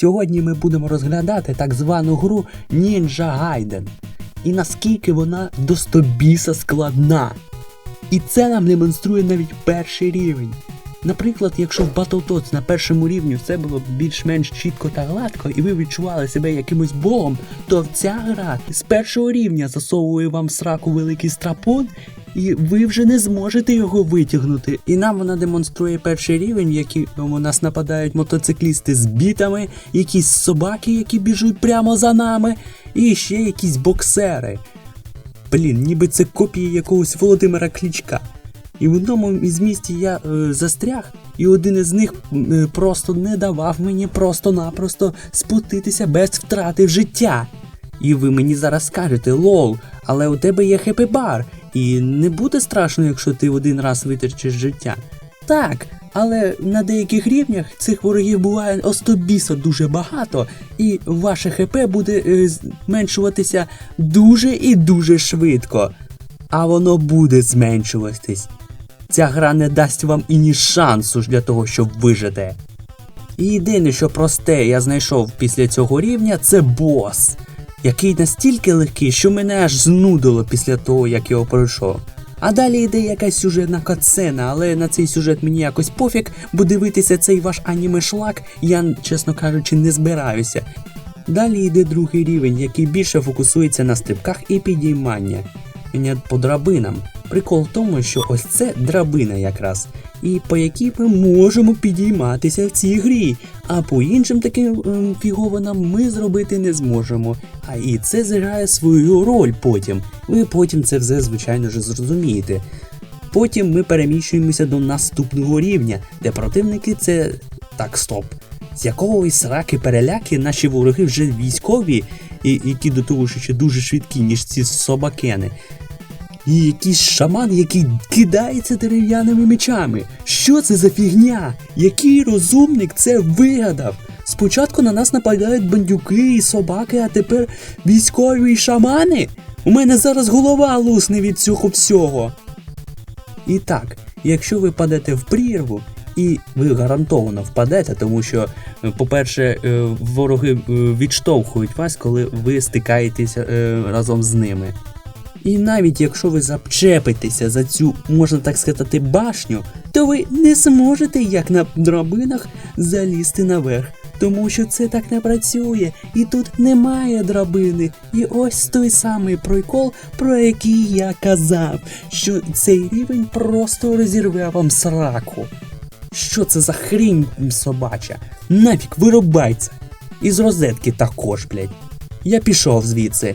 Сьогодні ми будемо розглядати так звану гру Ninja Gaiden. І наскільки вона достобіса складна. І це нам демонструє навіть перший рівень. Наприклад, якщо в Battletoads на першому рівні все було більш-менш чітко та гладко, і ви відчували себе якимось богом, то ця гра з першого рівня засовує вам сраку великий страпон, і ви вже не зможете його витягнути. І нам вона демонструє перший рівень, в якому нас нападають мотоциклісти з бітами, якісь собаки, які біжуть прямо за нами, і ще якісь боксери. Блін, ніби це копії якогось Володимира Клічка. І в одному із місті я е, застряг, і один із них е, просто не давав мені просто-напросто спуститися без втрати життя. І ви мені зараз скажете, лол, але у тебе є хеппі бар, і не буде страшно, якщо ти один раз витрачиш життя. Так, але на деяких рівнях цих ворогів буває остобіса дуже багато, і ваше ХП буде е, зменшуватися дуже і дуже швидко. А воно буде зменшуватись. Ця гра не дасть вам і ні шансу ж для того, щоб вижити. І єдине, що просте я знайшов після цього рівня, це бос, який настільки легкий, що мене аж знудило після того, як його пройшов. А далі йде якась сюжетна катсцена, але на цей сюжет мені якось пофіг, бо дивитися цей ваш аніме-шлак я, чесно кажучи, не збираюся. Далі йде другий рівень, який більше фокусується на стрибках і підіймання. Мені по драбинам. Прикол в тому, що ось це драбина якраз, і по якій ми можемо підійматися в цій грі. А по іншим таким ем, фігованам ми зробити не зможемо. А і це зіграє свою роль потім. Ви потім це все, звичайно ж, зрозумієте. Потім ми переміщуємося до наступного рівня, де противники це. Так, стоп. З якого і сраки переляки наші вороги вже військові, і, які до того ж ще дуже швидкі, ніж ці собакени. І якийсь шаман, який кидається дерев'яними мечами. Що це за фігня? Який розумник це вигадав? Спочатку на нас нападають бандюки і собаки, а тепер військові і шамани? У мене зараз голова лусне від цього всього. І так, якщо ви падете в прірву, і ви гарантовано впадете, тому що, е, по-перше, е, вороги е, відштовхують вас, коли ви стикаєтеся разом з ними. І навіть якщо ви зачепитеся за цю, можна так сказати, башню, то ви не зможете, як на драбинах, залізти наверх. Тому що це так не працює, і тут немає драбини. І ось той самий прикол, про який я казав, що цей рівень просто розірве вам сраку. Що це за хрінь собача? Нафік вирубайся. Із розетки також, блядь. Я пішов звідси.